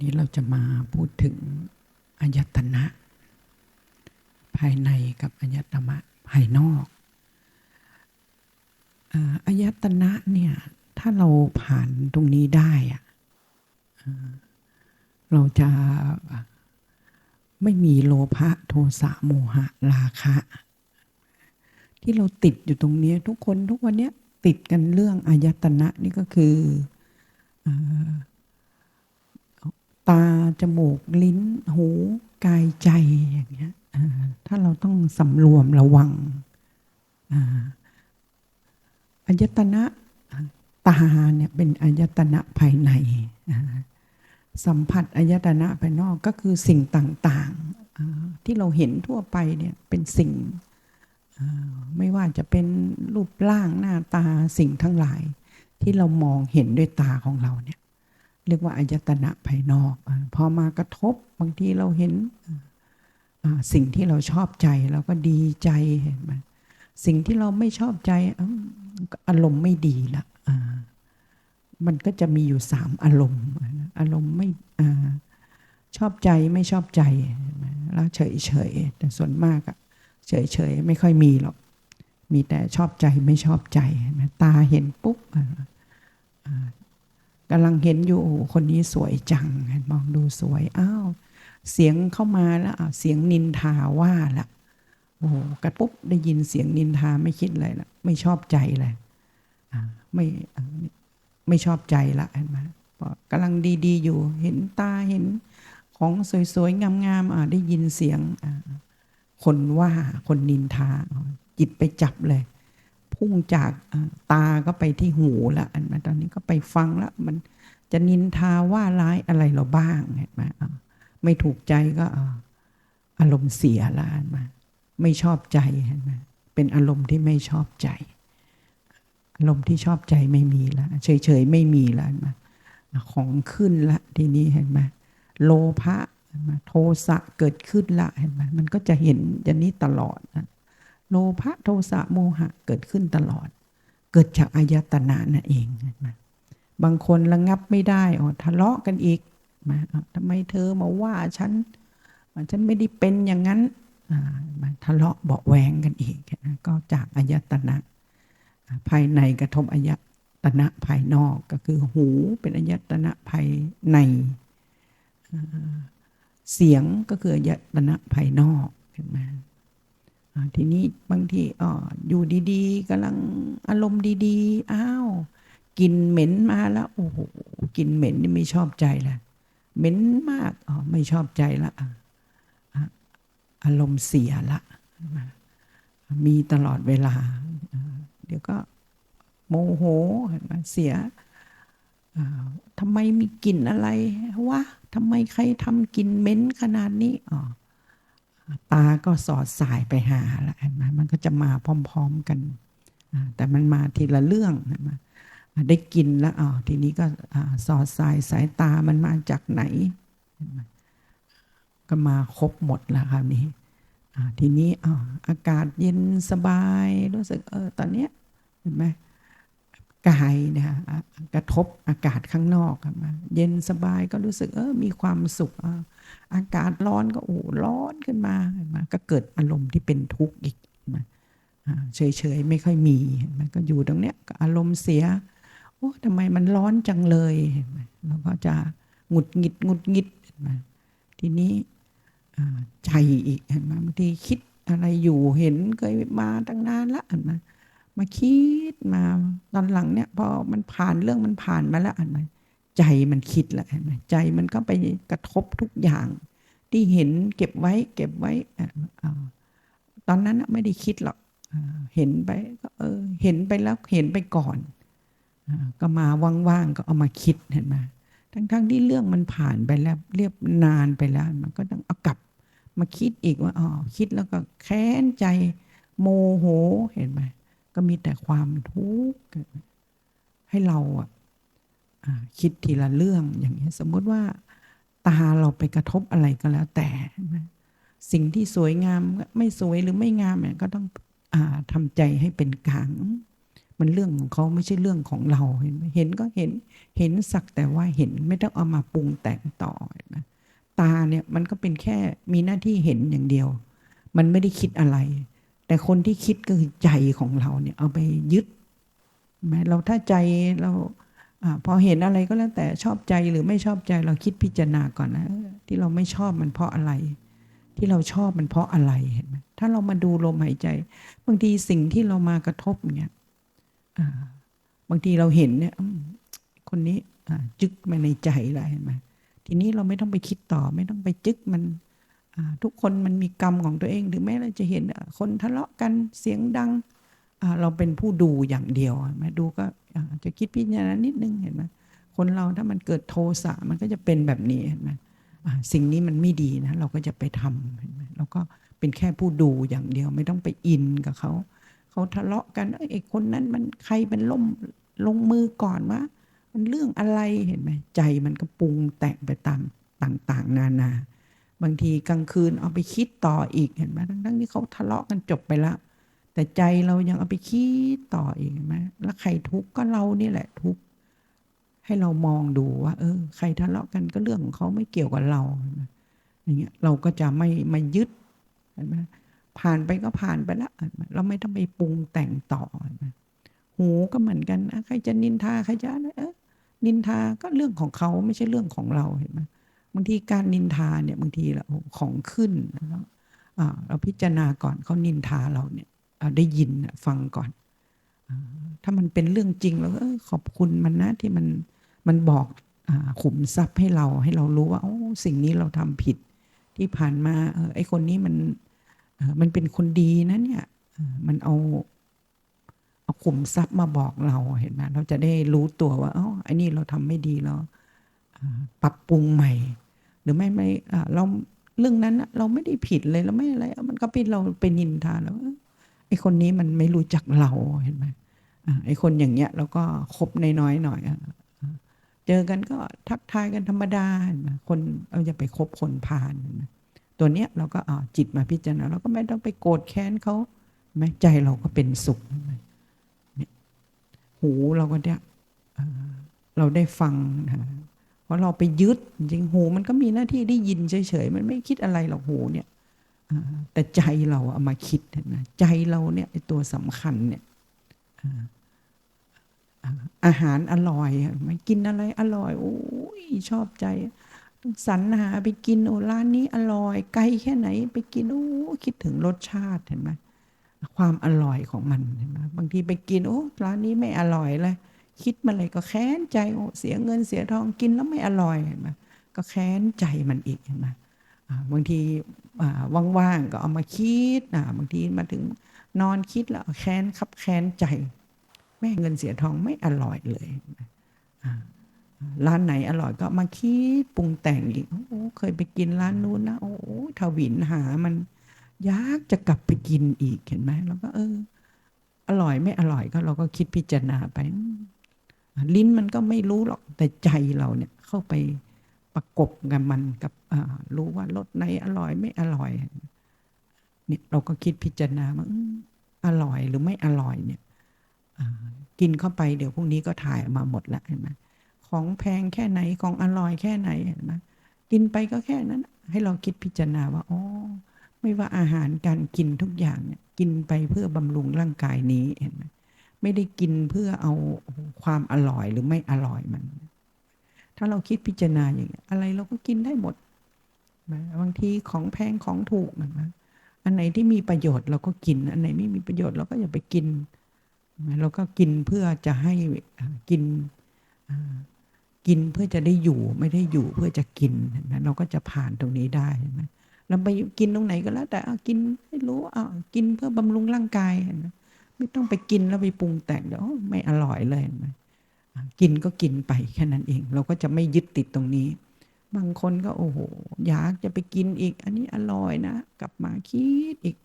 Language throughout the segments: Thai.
นี้เราจะมาพูดถึงอายตนะ ภายในกับอายตนะภายนอกอายตนะเนี่ย ถ้าเราผ่านตรงนี้ได้อะเราจะไม่มีโลภะโทสะโมหะราคะ ที่เราติดอยู่ตรงนี้ทุกคนทุกวันนี้ติดกันเรื่องอายตนะนี่ก็คืออ ตา จมูก ลิ้น หู กายใจอย่างเงี้ยถ้าเราต้องสำรวมระวังอายตนะตาเนี่ยเป็นอายตนะภายใน สัมผัสอายตนะภายนอกก็คือสิ่งต่างๆที่เราเห็นทั่วไปเนี่ยเป็นสิ่งไม่ว่าจะเป็นรูปร่างหน้าตาสิ่งทั้งหลาย ที่เรามองเห็นด้วยตาของเราเนี่ย เรียกว่าอายตนะภายนอก พอมากระทบบางทีเราเห็นสิ่งที่เราชอบใจเราก็ดีใจเห็นไหมสิ่งที่เราไม่ชอบใจอารมณ์ไม่ดีละมันก็จะมีอยู่สามอารมณ์ อารมณ์ไม่ชอบใจไม่ชอบใจแล้วเฉยเฉยๆแต่ส่วนมากอะเฉยเฉยๆไม่ค่อยมีหรอก มีแต่ชอบใจไม่ชอบใจเห็นไหมตาเห็นปุ๊บำลังเห็นอยู่คนนี้สวยจัง มองดูสวยอ้าวเสียงเข้ามาแล้วอ้าวเสียงนินทาว่าละโอ้โหกระปุ๊บได้ยินเสียงนินทาไม่คิดอะไรละไม่ชอบใจเลยไม่ไม่ชอบใจละเห็นไหมกำลังดีๆ อยู่เห็นตาเห็นของสวยๆ งามๆได้ยินเสียงคนว่าคนนินทาจิตไปจับเลย พุ่งจากตาก็ไปที่หูละอันมาตอนนี้ก็ไปฟังแล้วมันจะนินทาว่าร้ายอะไรเราบ้างเห็นไหมไม่ถูกใจก็อารมณ์เสียละอันมาไม่ชอบใจเห็นไหมเป็นอารมณ์ที่ไม่ชอบใจอารมณ์ที่ชอบใจไม่มีละเฉยๆไม่มีละอันมาของขึ้นละทีนี้เห็นไหมโลภะเห็นไหมโทสะเกิดขึ้นละเห็นไหมมันก็จะเห็นอย่างนี้ตลอดนะ โลภะโทสะโมหะเกิดขึ้นตลอด เกิดจากอายตนะนั่นเองเห็นไหมบางคนระงับไม่ได้อ๋อทะเลาะกันอีกมาทำไมเธอมาว่าฉันฉันไม่ได้เป็นอย่างนั้นอ่ามาทะเลาะเบาแวงกันอีกนะก็จากอายตนะ ภายในกระทบอายตนะภายนอกก็คือหูเป็นอายตนะภายในเสียงก็คืออายตนะภายนอกเห็นไหม ทีนี้บางทีอ๋ออยู่ดีๆกำลังอารมณ์ดีๆอ้าวกลิ่นเหม็นมาแล้วโอ้โหกลิ่นเหม็นนี่ไม่ชอบใจละเหม็นมากอ๋อไม่ชอบใจละอารมณ์เสียละ มีตลอดเวลา เดี๋ยวก็โมโหเห็นไหมเสียทำไมมีกลิ่นอะไรวะทำไมใครทำกลิ่นเหม็นขนาดนี้อ๋อ ตาก็สอดสายไปหาละเห็นมมันก็จะมาพร้อม ๆกันแต่มันมาทีละเรื่องนไหมอ่าได้กินแล้วอ๋อทีนี้ก็สอดสายสายตามันมาจากไหน ก็มาครบหมดแล้วคราวนี้ทีนี้อ๋ออากาศเย็นสบายรู้สึกเออตอนเนี้ยเห็นไหม กายนะอะกระทบอากาศข้างนอกเห็นไหมเย็นสบายก็รู้สึกเออมีความสุขอากาศร้อนก็โอ้ร้อนขึ้นมาเห็นไหมก็เกิดอารมณ์ที่เป็นทุกข์อีกมาเฉยๆไม่ค่อยมีเห็นไหมก็อยู่ตรงเนี้ยอารมณ์เสียโอ้ทำไมมันร้อนจังเลยเห็นไหมเราก็จะหงุดหงิดหงุดหงิดเห็นไหมทีนี้ใจอีกเห็นไหมบางทีคิดอะไรอยู่เห็นเคยมาตั้งนานละเห็นไหม มาคิดมาตอนหลังเนี่ยพอมันผ่านเรื่องมันผ่านมาแล้วเห็นไหมใจมันคิดแหละเห็นไหมใจมันก็ไปกระทบทุกอย่าง ที่เห็นเก็บไว้เก็บไว้ตอนนั้นไม่ได้คิดหรอกเห็นไปก็เออเห็นไปแล้วเห็นไปก่อน ก็มาว่างๆก็เอามาคิดเห็นไหมทั้งๆที่เรื่องมันผ่านไปแล้วเรียบนานไปแล้ว มันก็ต้องเอากลับมาคิดอีกว่าอ๋อคิดแล้วก็แค้นใจโมโหเห็นไหม ก็มีแต่ความทุกข์ให้เราอะคิดทีละเรื่องอย่างนี้ยสมมติว่า ตาเราไปกระทบอะไรก็แล้วแต่ สิ่งที่สวยงามไม่สวยหรือไม่งามเนี่ยก็ต้องอาทำใจให้เป็นกลางมันเรื่องของเขาไม่ใช่เรื่องของเราเห็นไหมเห็นก็เห็นเห็นสักแต่ว่าเห็นไม่ต้องเอามาปรุงแต่งต่อเห็นไหมตาเนี่ยมันก็เป็นแค่มีหน้าที่เห็นอย่างเดียว มันไม่ได้คิดอะไร แต่คนที่คิดก็คือใจของเราเนี่ยเอาไปยึดแม้เราถ้าใจเราอพอเห็นอะไรก็แล้วแต่ชอบใจหรือไม่ชอบใจเราคิดพิจารณาก่อนนะที่เราไม่ชอบมันเพราะอะไร ที่เราชอบมันเพราะอะไรเห็นไหมถ้าเรามาดูลมหายใจ บางทีสิ่งที่เรามากระทบเนี่ยบางทีเราเห็นเนี่ยคนนี้จึกมาในใจแล้วเห็นไหมทีนี้เราไม่ต้องไปคิดต่อ ไม่ต้องไปจึกมัน ทุกคนมันมีกรรมของตัวเองถึงแม้เราจะเห็นคนทะเลาะกันเสียงดังเราเป็นผู้ดูอย่างเดียวเห็นไหมดูก็จะคิดพิจารณานิดนึงเห็นไหมคนเราถ้ามันเกิดโทสะมันก็จะเป็นแบบนี้เห็นไหมสิ่งนี้มันไม่ดีนะ เราก็จะไปทำเห็นไหมเราก็เป็นแค่ผู้ดูอย่างเดียวไม่ต้องไปอินกับเขาเขาทะเลาะกันเอ้ยไอ้คนนั้นมันใครเป็นล่มลงมือก่อนวะมันเรื่องอะไรเห็นไหมใจมันก็ปรุงแต่งไปตามต่าง ๆ นานา บางทีกลางคืนเอาไปคิดต่ออีกเห็นไหมทั้งๆที่เขาทะเลาะกันจบไปแล้วแต่ใจเรายังเอาไปคิดต่ออีกเห็นไหมแล้วใครทุกข์ก็เรานี่แหละทุกข์ให้เรามองดูว่า เออ ใครทะเลาะกันก็เรื่องของเขาไม่เกี่ยวกับเราอย่างเงี้ยเราก็จะไม่ไม่ยึดเห็นไหมผ่านไปก็ผ่านไปล้วเราไม่ต้องไปปรุงแต่งต่อเห็นไหมหูก็เหมือนกันใครจะนินทาใครจะเออนินทาก็เรื่องของเขาไม่ใช่เรื่องของเราเห็นไหมางทีการนินทาเนี่ยบางทีเราของขึ้นเราพิจารณาก่อนเขานินทาเราเนี่ยได้ยินฟังก่อนอถ้ามันเป็นเรื่องจริงเราก็ขอบคุณมันนะที่มันมันบอกอขุมทรัพย์ให้เราให้เรารู้ว่าโอ้สิ่งนี้เราทำผิดที่ผ่านมาเออไอคนนี้มันมันเป็นคนดีนะเนี่ยมันเอาเอาขุมทรัพย์มาบอกเราเห็นไหมเราจะได้รู้ตัวว่าอ๋อไอ้นี่เราทำไม่ดีเราอ่าปรับปรุงใหม่ รือไม่ไม่เราเรื่องนั้นเราไม่ได้ผิดเลยเราไม่อะไร มันก็เป็นเราเป็นนินทาแล้วเอ้อไอ้คนนี้มันไม่รู้จักเราเห็นไหมไอ้คนอย่างเงี้ยเราก็คบน้อยๆหน่อยอ่อ่าเจอกันก็ทักทายกันธรรมดาเห็นไหมคนเราจะไปคบคนพาลเห็นตัวเนี้ยเราก็จิตมาพิจารณาเราก็ไม่ต้องไปโกรธแค้นเขาแม้ใจเราก็เป็นสุขหูเราก็เนี่ยเอ่อเราได้ฟังนะ เพราะเราไปยึดจริงหูมันก็มีหน้าที่ได้ยินเฉยๆมันไม่คิดอะไรหรอกหูเนี่ยแต่ใจเราเอามาคิดนไหมใจเราเนี่ยตัวสำคัญเนี่ยอาหารอร่อยเห็นไหมกินอะไรอร่อยโอ้ยชอบใจสรรหาไปกินโอ้ร้านนี้อร่อยไกลแค่ไหน ไปกินโอ้คิดถึงรสชาติเห็นไหมความอร่อยของมันเห็นไหมบางทีไปกินโอ้ร้านนี้ไม่อร่อยเลย คิดมาเลยก็แค้นใจโอ้เสียเงินเสียทองกินแล้วไม่อร่อยเห็นไหมก็แค้นใจมันอีกเห็นไหมาบางทีว่างๆก็เอามาคิดบางทีมาถึงนอนคิดแล้วแค้นขับแค้นใจ แม่เงินเสียทองไม่อร่อยเลยร้านไหนอร่อยก็มาคิดปรุงแต่งอีกโอ้เคยไปกินร้านนู้นนะโอ้ทวินหามันยากจะกลับไปกินอีกเห็นไหมแล้วก็เออ อร่อยไม่อร่อยก็เราก็คิดพิจารณาไป ลิ้นมันก็ไม่รู้หรอกแต่ใจเราเนี่ยเข้าไปประกบกับมันกับรู้ว่ารสไหนอร่อยไม่อร่อยเนี่ยเราก็คิดพิจารณาว่าอร่อยหรือไม่อร่อยเนี่ยกินเข้าไปเดี๋ยวพรุ่งนี้ก็ถ่ายออกมาหมดแล้วเห็นไหมของแพงแค่ไหนของอร่อยแค่ไหนเห็นไหมกินไปก็แค่นั้น ให้เราคิดพิจารณาว่าอ๋อไม่ว่าอาหารการกินทุกอย่างเนี่ยกินไปเพื่อบำรุงร่างกายนี้เห็นไหม ไม่ได้กินเพื่อเอาความอร่อยหรือไม่อร่อยมัน ถ้าเราคิดพิจารณาอย่างนี้ยอะไรเราก็กินได้หมดนะบางทีของแพงของถูกนะอันไหนที่มีประโยชน์เราก็กิน อันไหนไม่มีประโยชน์เราก็อย่าไปกินเราก็กินเพื่อจะให้กินกินเพื่อจะได้อยู่ไม่ได้อยู่เพื่อจะกินนไหมเราก็จะผ่านตรงนี้ได้เห็นไหมเราไปกินตรงไหนก็แล้ว แต่กินไม่รู้กินเพื่อบำรุงร่างกายนไหม ไม่ต้องไปกินแล้วไปปรุงแต่งเดี๋ยวไม่อร่อยเลยเห็นไหมกินก็กินไปแค่นั้นเอง เราก็จะไม่ยึดติดตรงนี้ บางคนก็โอ้โหอยากจะไปกินอีก อันนี้อร่อยนะ กลับมาคิดอีก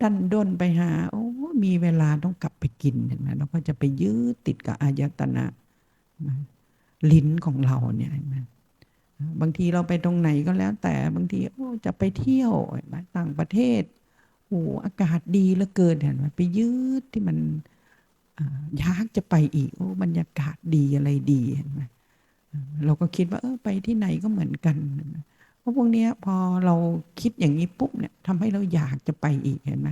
ดันด้นไปหา โอ้มีเวลาต้องกลับไปกินเห็นไหมเราก็จะไปยึดติดกับอายตนะลิ้นของเราเนี่ยเห็นไหมบางทีเราไปตรงไหนก็แล้วแต่บางทีโอ้จะไปเที่ยวเห็นไหมต่างประเทศ โอ้อากาศดีเหลือเกินเห็นไหมไปยืดที่มันอยากจะไปอีกโอ้บรรยากาศดีอะไรดีเห็นไหมเราก็คิดว่าเออไปที่ไหนก็เหมือนกันเพราะพวกนี้พอเราคิดอย่างนี้ปุ๊บเนี่ยทำให้เราอยากจะไปอีกเห็นไหม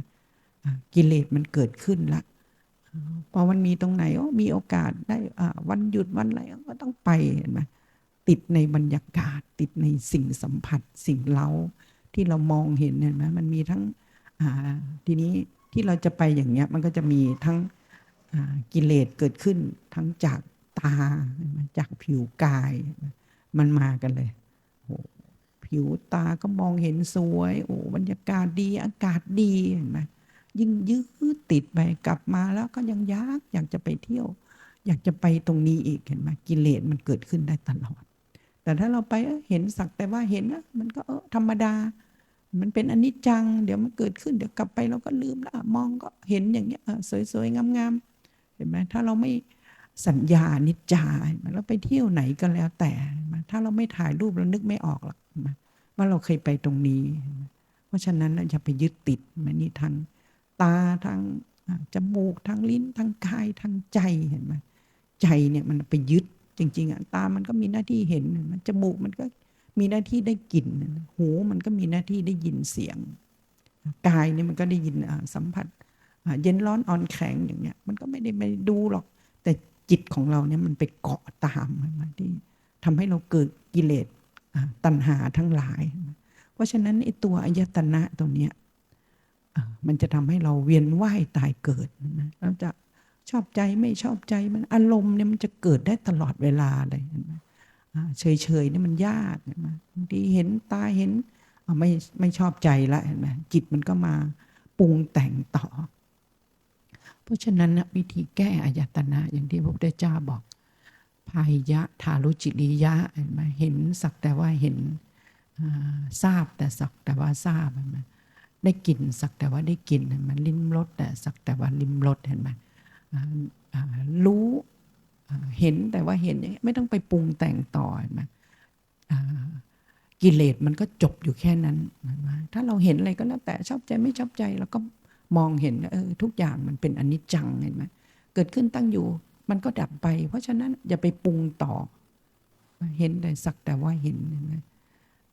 กิเลสมันเกิดขึ้นละพอมันมีตรงไหนโอ้มีโอกาสได้วันหยุดวันอะไรก็ต้องไปเห็นไหมติดในบรรยากาศติดในสิ่งสัมผัสสิ่งเล้าที่เรามองเห็นเห็นไหมมันมีทั้ง ทีนี้ที่เราจะไปอย่างเงี้ยมันก็จะมีทั้งกิเลสเกิดขึ้นทั้งจากตาจากผิวกาย มันมากันเลยโอ้ผิวตาก็มองเห็นสวย โอ้บรรยากาศดีอากาศดีเห็นไหมยิ่งยืดติดไปกลับมาแล้วก็ยังอยากอยากจะไปเที่ยว อยากจะไปตรงนี้อีกเห็นไหมกิเลสมันเกิดขึ้นได้ตลอด แต่ถ้าเราไปเห็นสักแต่ว่าเห็นนะมันก็เออธรรมดา มันเป็นอนิจจัง เดี๋ยวมันเกิดขึ้นเดี๋ยวกลับไปเราก็ลืมละมองก็เห็นอย่างเงี้ยเออสวยๆงามๆเห็นไหมถ้าเราไม่สัญญานิจจาเห็นไหมเราไปเที่ยวไหนก็แล้วแต่ถ้าเราไม่ถ่ายรูปเรานึกไม่ออกหรอกว่าเราเคยไปตรงนี้ เพราะฉะนั้นเราอย่าไปยึดติดมันนี่ทางตาทางจมูกทางลิ้นทางกายทางใจเห็นไหมใจเนี่ยมันไปยึดจริง ๆอะตามันก็มีหน้าที่เห็นเห็นจมูกมันก็ มีหน้าที่ได้กลิ่น หูมันก็มีหน้าที่ได้ยินเสียง กายเนี่ยมันก็ได้ยินสัมผัส เย็นร้อนอ่อนแข็งอย่างเงี้ย มันก็ไม่ได้ไปดูหรอก แต่จิตของเราเนี่ยมันไปเกาะตามมันที่ทำให้เราเกิดกิเลสตัณหาทั้งหลาย เพราะฉะนั้นไอ้ตัวอายตนะตัวเนี้ยมันจะทำให้เราเวียนว่ายตายเกิดนะเราจะชอบใจไม่ชอบใจมันอารมณ์เนี่ยมันจะเกิดได้ตลอดเวลาเลยเห็นไหม เฉยๆนี่มันยากเห็นไหมบางทีเห็นตาเห็นไม่ไม่ชอบใจละเห็นไหมจิตมันก็มาปรุงแต่งต่อ เพราะฉะนั้นวิธีแก้อายตนะ อย่างที่พระพุทธเจ้าบอกพายะทารุจิริยะเห็นไหมเห็นสักแต่ว่าเห็นทราบแต่สักแต่ว่าทราบเห็นไหมได้กลิ่นสักแต่ว่าได้กลิ่นเห็นไหมลิ้มรสแต่สักแต่ว่าลิ้มรสเห็นไหมรู้ เห็นแต่ว่าเห็นอย่างไม่ต้องไปปรุงแต่งต่อเห็นไหมากิเลสมันก็จบอยู่แค่นั้นเห็นไหมถ้าเราเห็นอะไรก็แล้วแต่ชอบใจไม่ชอบใจเราก็มองเห็นเออทุกอย่างมันเป็นอนิจจังเห็นไหมเกิดขึ้นตั้งอยู่ มันก็ดับไป เพราะฉะนั้นอย่าไปปรุงต่อ เห็นแต่สักแต่ว่าเห็นเห็นไหม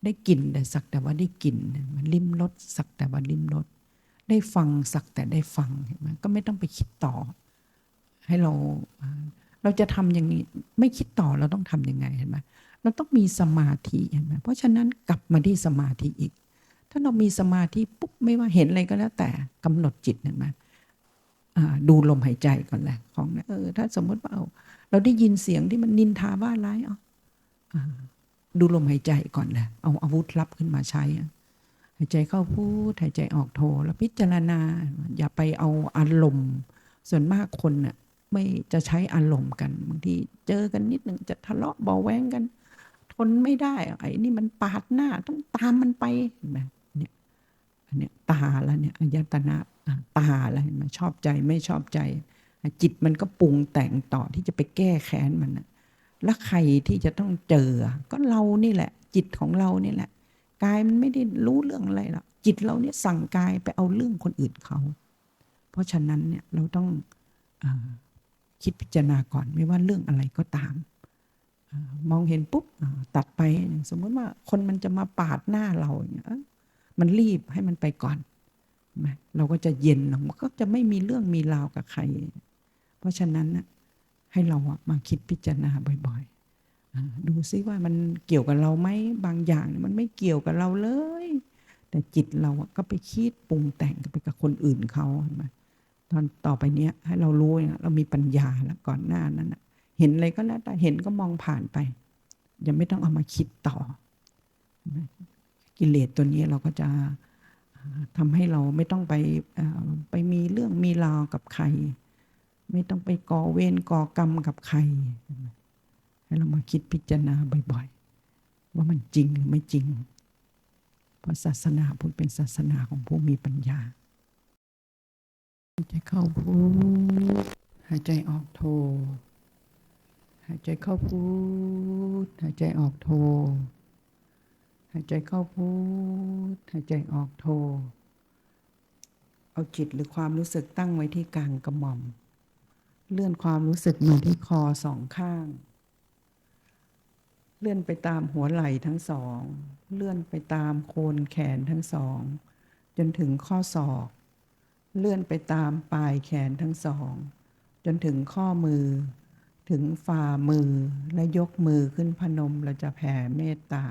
ได้กลิ่นแต่สักแต่ว่าได้กลิ่นมันลิ้มรสสักแต่ว่าลิ้มรสได้ฟังสักแต่ได้ฟังเห็นไหมก็ไม่ต้องไปคิดต่อ ให้เรา เราจะทำอย่างนี้ ไม่คิดต่อเราต้องทำยังไงเห็นไหมเราต้องมีสมาธิเห็นไหมเพราะฉะนั้นกลับมาที่สมาธิอีก ถ้าเรามีสมาธิปุ๊บไม่ว่าเห็นอะไรก็แล้วแต่กำหนดจิตเห็นไหมดูลมหายใจก่อนแหละของเออถ้าสมมติว่าเอาเราได้ยินเสียงที่มันนินทาว่าร้ายเอาอ่าดูลมหายใจก่อนแหละเอาอาวุธลับขึ้นมาใช้หายใจเข้าพูดหายใจออกโทแล้วพิจารณา อย่าไปเอาอารมณ์ ส่วนมากคนน่ะ ไม่จะใช้อารมณ์กันบางทีเจอกันนิดหนึ่งจะทะเลาะเบาแว้งกัน ทนไม่ได้อะไอ้นี่มันปาดหน้าต้องตามมันไปเห็นไหมเนี่ยอันเนี้ยตาแล้วเนี่ยอายตนะตาแล้วเห็นไหมชอบใจไม่ชอบใจ จิตมันก็ปรุงแต่งต่อที่จะไปแก้แค้นมันนะแล้วใครที่จะต้องเจอ ก็เรานี่แหละ จิตของเรานี่แหละกายมันไม่ได้รู้เรื่องอะไรหรอกจิตเราเนี่ยสั่งกายไปเอาเรื่องคนอื่นเขา เพราะฉะนั้นเนี่ยเราต้องอ คิดพิจารณาก่อนไม่ว่าเรื่องอะไรก็ตาม มองเห็นปุ๊บตัดไปอย่างสมมติว่าคนมันจะมาปาดหน้าเราอย่างเงี้ยมันรีบให้มันไปก่อนเห็นไหมเราก็จะเย็นลงมันก็จะไม่มีเรื่องมีราวกับใคร เพราะฉะนั้นนะให้เราอะมาคิดพิจารณาบ่อยๆ ดูซิว่ามันเกี่ยวกับเราไหมบางอย่างมันไม่เกี่ยวกับเราเลย แต่จิตเราอะก็ไปคิดปรุงแต่งไปกับคนอื่นเขาเห็นไหม ตอนต่อไปเนี้ย ให้เรารู้เนี่ยเรามีปัญญาแล้วก่อนหน้านั้นเห็นอะไรก็แล้วแต่เห็นก็มองผ่านไป ยังไม่ต้องเอามาคิดต่อ กิเลสตัวนี้เราก็จะอ่าทำให้เราไม่ต้องไปไปมีเรื่องมีราวกับใคร ไม่ต้องไปก่อเวรก่อกรรมกับใคร ให้เรามาคิดพิจารณาบ่อยๆ ว่ามันจริงหรือไม่จริง เพราะศาสนาพุทธเป็นศาสนาของผู้มีปัญญาายใจเข้าพูดหายใจออกโท หายใจเข้าพูดหายใจออกโท หายใจเข้าพูดหายใจออกโท เอาจิตหรือความรู้สึกตั้งไว้ที่กลางกระหม่อม เลื่อนความรู้สึกมาที่คอสองข้าง เลื่อนไปตามหัวไหล่ทั้งสอง เลื่อนไปตามโคนแขนทั้งสอง จนถึงข้อศอก เลื่อนไปตามปลายแขนทั้งสอง จนถึงข้อมือ ถึงฝ่ามือและยกมือขึ้นพนมเราจะแผ่เมตตา